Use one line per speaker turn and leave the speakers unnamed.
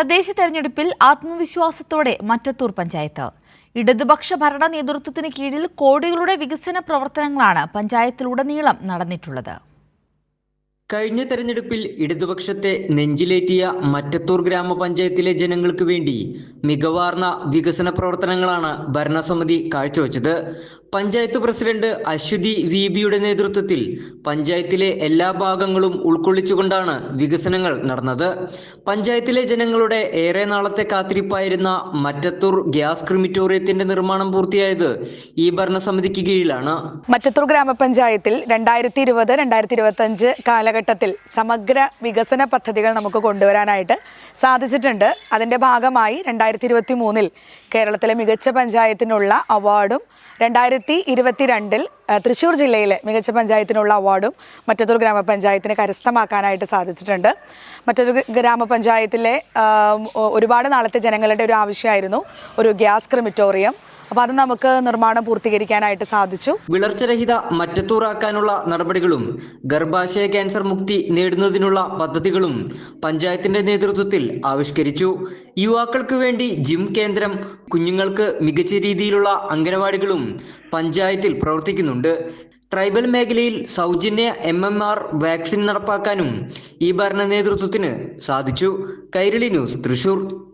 തദ്ദേശ തെരഞ്ഞെടുപ്പിൽ ആത്മവിശ്വാസത്തോടെ മറ്റത്തൂർ പഞ്ചായത്ത്. ഇടതുപക്ഷ ഭരണ നേതൃത്വത്തിന് കീഴിൽ കോടികളുടെ വികസന പ്രവർത്തനങ്ങളാണ് പഞ്ചായത്തിലുടനീളം നടന്നിട്ടുള്ളത്.
കഴിഞ്ഞ തെരഞ്ഞെടുപ്പിൽ ഇടതുപക്ഷത്തെ നെഞ്ചിലേറ്റിയ മറ്റത്തൂർ ഗ്രാമപഞ്ചായത്തിലെ ജനങ്ങൾക്ക് വേണ്ടി മികവാർന്ന വികസന പ്രവർത്തനങ്ങളാണ് ഭരണസമിതി കാഴ്ചവെച്ചത്. പഞ്ചായത്ത് പ്രസിഡന്റ് അശ്വതി വി ബിയുടെ നേതൃത്വത്തിൽ പഞ്ചായത്തിലെ എല്ലാ ഭാഗങ്ങളും ഉൾക്കൊള്ളിച്ചുകൊണ്ടാണ് വികസനങ്ങൾ നടന്നത്. പഞ്ചായത്തിലെ ജനങ്ങളുടെ ഏറെ നാളത്തെ കാത്തിരിപ്പായിരുന്ന മറ്റത്തൂർ ഗ്യാസ് ക്രിമിറ്റോറിയത്തിന്റെ നിർമ്മാണം പൂർത്തിയായത് ഈ ഭരണസമിതിക്ക് കീഴിലാണ്.
മറ്റത്തൂർ ഗ്രാമപഞ്ചായത്തിൽ രണ്ടായിരത്തി ഇരുപത് രണ്ടായിരത്തി ഇരുപത്തി അഞ്ച് കാലഘട്ടത്തിൽ സമഗ്ര വികസന പദ്ധതികൾ നമുക്ക് കൊണ്ടുവരാനായിട്ട് സാധിച്ചിട്ടുണ്ട്. അതിന്റെ ഭാഗമായി രണ്ടായിരത്തി ഇരുപത്തി മൂന്നിൽ കേരളത്തിലെ മികച്ച പഞ്ചായത്തിനുള്ള അവാർഡും രണ്ടായിരത്തി ഇരുപത്തിരണ്ടിൽ തൃശ്ശൂർ ജില്ലയിലെ മികച്ച പഞ്ചായത്തിനുള്ള അവാർഡും മറ്റത്തൂർ ഗ്രാമപഞ്ചായത്തിന് കരസ്ഥമാക്കാനായിട്ട് സാധിച്ചിട്ടുണ്ട്. മറ്റൊരു ഗ്രാമപഞ്ചായത്തിലെ ഒരുപാട് നാളത്തെ ജനങ്ങളുടെ ഒരു ആവശ്യമായിരുന്നു. ഒരു ഗ്യാസ് ക്രിമിറ്റോറിയം അപ്പോൾ അത് നമുക്ക് നിർമ്മാണം പൂർത്തീകരിക്കാനായിട്ട് സാധിച്ചു.
വിളർച്ചരഹിത മറ്റത്തൂറാക്കാനുള്ള നടപടികളും ഗർഭാശയ ക്യാൻസർ മുക്തി നേടുന്നതിനുള്ള പദ്ധതികളും പഞ്ചായത്തിന്റെ നേതൃത്വത്തിൽ ആവിഷ്കരിച്ചു. യുവാക്കൾക്ക് വേണ്ടി ജിം കേന്ദ്രം കുഞ്ഞുങ്ങൾക്ക് മികച്ച രീതിയിലുള്ള അംഗനവാടികളും പഞ്ചായത്തിൽ പ്രവർത്തിക്കുന്നുണ്ട്. ട്രൈബൽ മേഖലയിൽ സൗജന്യ എം എം ആർ വാക്സിൻ നടപ്പാക്കാനും ഈ ഭരണ നേതൃത്വത്തിന് സാധിച്ചു. കൈരളി ന്യൂസ് തൃശൂർ.